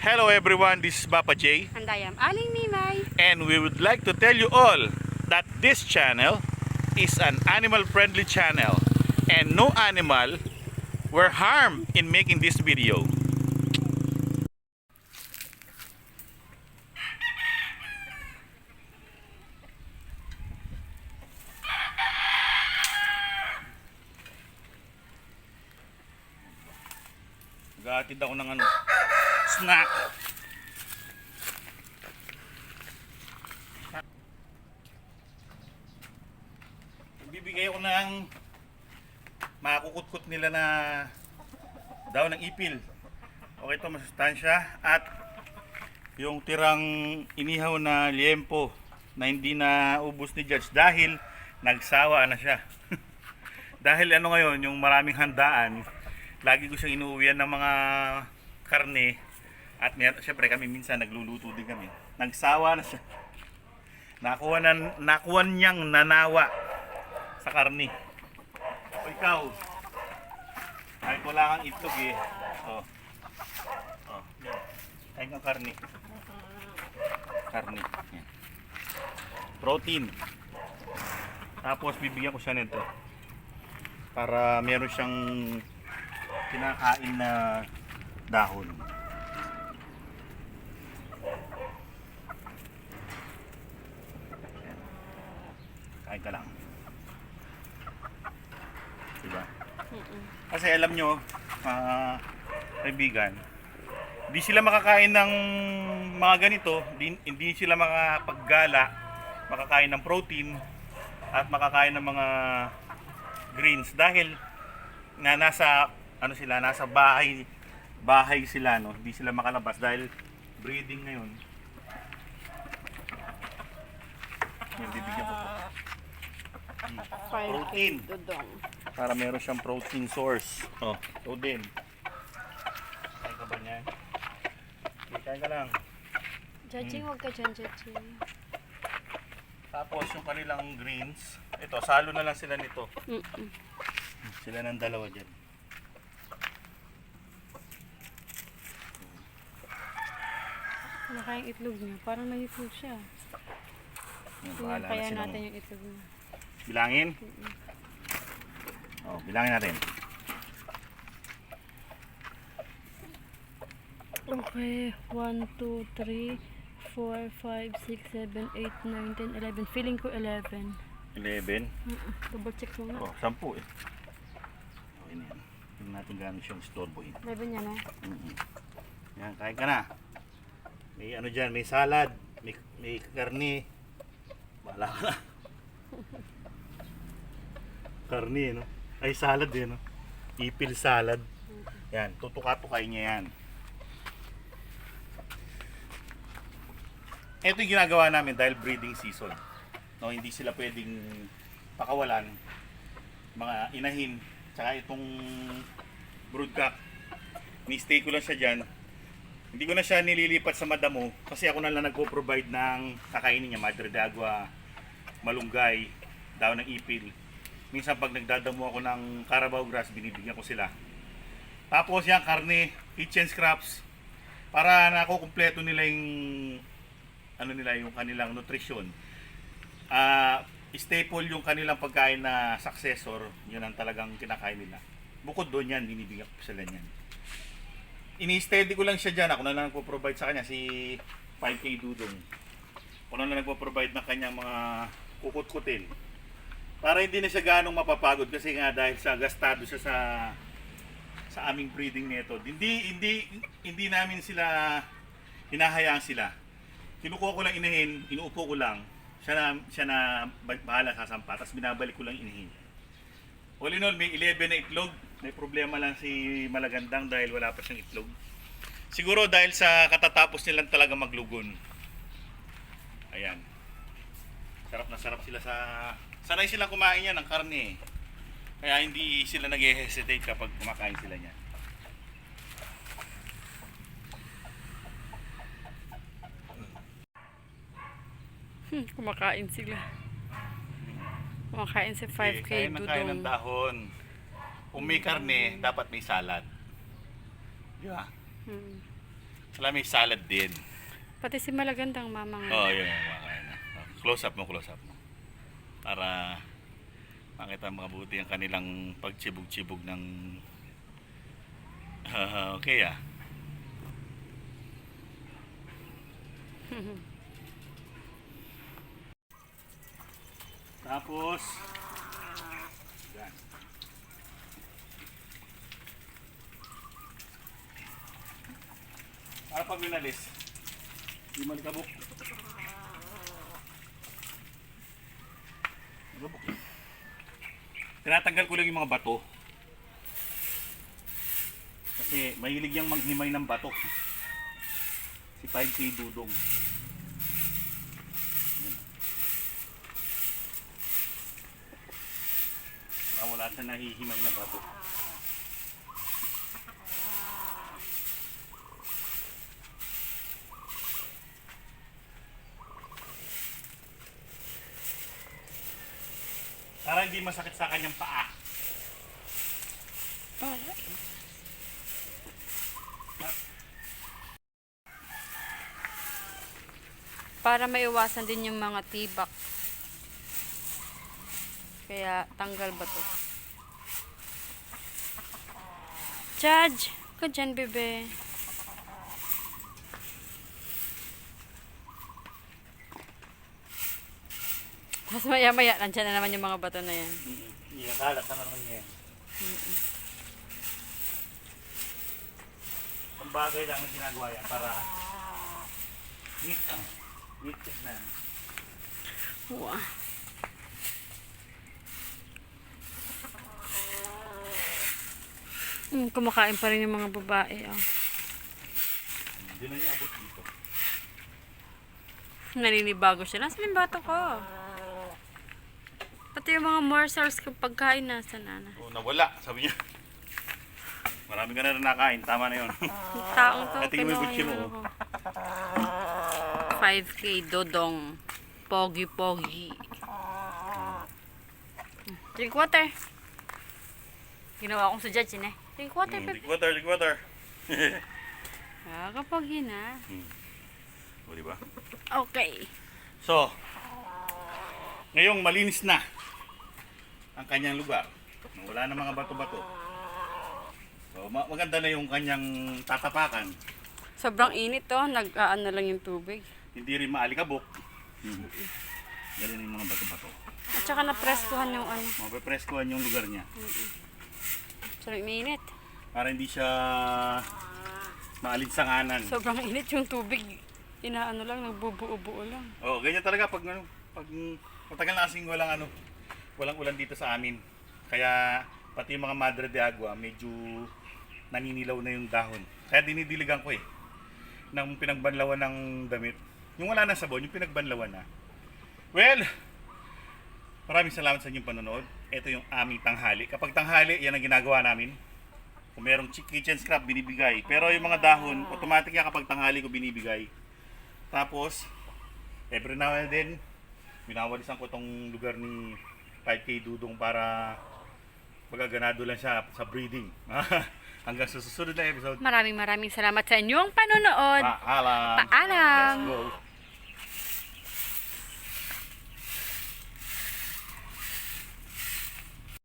Hello everyone, this is Papa J And I am Aling Nimay. and we would like to tell you all that this channel is an animal friendly channel and no animal were harmed in making this video. Gatid ako ng ano, snack. Bibigay ako ng makukutkot nila na daw ng ipil. Okay ito, masustansya. At yung tirang inihaw na liempo na hindi na ubos ni Judge dahil nagsawa na siya. dahil ano ngayon, yung maraming handaan, lagi ko siyang inuuwian ng mga karne at mer- syempre kami minsan nagluluto din kami. Nagsawa na siya. Nakuha, na, nakuha niyang nanawa sa karne. O ikaw, kahit wala kang itlog eh. Oh. Oh, yan. Kain kang karne. Karne. Yan. Protein. Tapos bibigyan ko siya nito. Para meron siyang kinakain na dahon. Kain ka lang. Diba? Kasi alam nyo, mga kaibigan, hindi sila makakain ng mga ganito, hindi, hindi sila makapaggala, makakain ng protein, at makakain ng mga greens. Dahil na nasa ano sila nasa bahay bahay sila no? Hindi sila makalabas dahil breeding ngayon. Yan bibigyan ko po Protein. Dudong. para meron siyang protein source oh ito din kain ka ba niyan Okay, kain ka lang Judging, huwag ka dyan, judging. tapos yung kanilang greens ito salo na lang sila nito Mm-mm. sila ng dalawa dyan Naka yung itlog niya. Parang may itlog siya. Bahala na kaya natin yung itlog niya. Bilangin? Oh, bilangin natin. Okay. 1, 2, 3, 4, 5, 6, 7, 8, 9, 10, 11. Feeling ko 11. 11. Mm-mm. Double check mo nga. Oh, 10 eh. Okay na yan. Tingnan natin gano'n siyang storeboy. 11 yan eh. Mm-hmm. Yan, kain ka na. May ano dyan, may salad, may, may karne. Bahala ka na. Karne, no? Ay, salad eh, no? Ipil salad. Yan, tutuka-tukay niya yan. Ito yung ginagawa namin dahil breeding season. No, hindi sila pwedeng pakawalan mga inahin tsaka itong broodcock. Ni-stay ko lang siya dyan. Hindi ko na siya nililipat sa madamo kasi ako na lang nagpo-provide ng kakainin niya, madre de agua, malunggay, daw ng ipil. Minsan pag nagdadamo ako ng carabao grass, binibigyan ko sila. Tapos yung karne, kitchen scraps, para nakukumpleto nila yung ano nila yung kanilang nutrition. Ah, staple yung kanilang pagkain na successor, yun ang talagang kinakain nila. Bukod doon yan, binibigyan ko sila niyan. Ini-steady ko lang siya dyan. Ako na lang nagpo-provide sa kanya, si 5K Dudong. Ako na lang nagpo-provide ng kanyang mga kukut-kutin. Para hindi na siya ganong mapapagod kasi nga dahil sa gastado siya sa sa aming breeding method. Hindi hindi hindi namin sila hinahayaan sila. Kinukuha ko lang inahin, inuupo ko lang. Siya na siya na ba- bahala sa sampa, tapos binabalik ko lang inahin. All in all, may 11 na itlog. May problema lang si Malagandang dahil wala pa siyang itlog. Siguro dahil sa katatapos nilang talaga maglugon. Ayan. Sarap na sarap sila sa... Sanay silang kumain yan ng karne. eh. Kaya hindi sila nag-hesitate kapag kumakain sila niyan. Hmm, kumakain sila. Kumakain si 5K kaya ng kain ng Dudong. dahon. Kung may karne, dapat may salad. Di ba? Hmm. Sala may salad din. Pati si Malagandang mamang. Oo, oh, yun. Close up mo, close up mo. Para makita mabuti ang kanilang pagtsibog-tsibog ng Ah, okay ah. Tapos yan. Para pag winalis, hindi. Malikabok. Tinatanggal ko lang yung mga bato. Kasi mahilig yung manghimay ng bato. Si 5K Dudong. Wala sa nahihimay na bato. Para hindi masakit sa kanyang paa. Para maiwasan din yung mga tibak. Kaya tanggal ba to? Judge! Ka dyan, bebe. Tapos maya maya, nandyan na naman yung mga bato na yan. Iyakalat na naman niya. Ang bagay lang ang ginagawa yan para neat ang neat tignan. Wow. Mm, kumakain pa rin yung mga babae. Oh. Hindi na niya abot dito. Naninibago siya. Nasaan yung bato ko? Pati yung mga morsels ko pagkain nasa nana. Oh, nawala, sabi niya. Marami ka na rin nakain, tama na yun. Yung taong to, butchi yung mo, ano ko. 5K Dodong. Pogi Pogi. Drink water. Ginawa kong sa judge yun eh. Drink water, Mm, Pep. Drink water, drink water. Ah, kapag yun ah. o, di ba? Okay. So, ngayong malinis na ang kanyang lugar. Wala na mga bato-bato. So, ma- maganda na yung kanyang tatapakan. Sobrang init to. Nag-aano lang yung tubig. Hindi rin maalikabok. Hmm. Ganun yung mga bato-bato. At saka napreskuhan yung ano. Mapepreskuhan yung lugar niya. Sobrang init. Para hindi siya maalinsanganan. Sobrang init yung tubig. Inaano lang, nagbubuo-buo lang. Oh, ganyan talaga pag ano, pag matagal na kasing walang ano, walang ulan dito sa amin. Kaya pati yung mga Madre de Agua medyo naninilaw na yung dahon. Kaya dinidiligan ko eh ng pinagbanlawan ng damit. Yung wala na sabon, yung pinagbanlawan na. Well, maraming salamat sa inyong panonood. Ito yung aming tanghali. Kapag tanghali, yan ang ginagawa namin. Kung merong kitchen scrap, binibigay. Pero yung mga dahon, automatic yan kapag tanghali ko binibigay. Tapos, every now and then, minawalisan ko tong lugar ni 5K Dudong para magaganado lang siya sa breeding. Hanggang sa susunod na episode. Maraming maraming salamat sa inyong panonood. Paalam! Paalam! Let's go!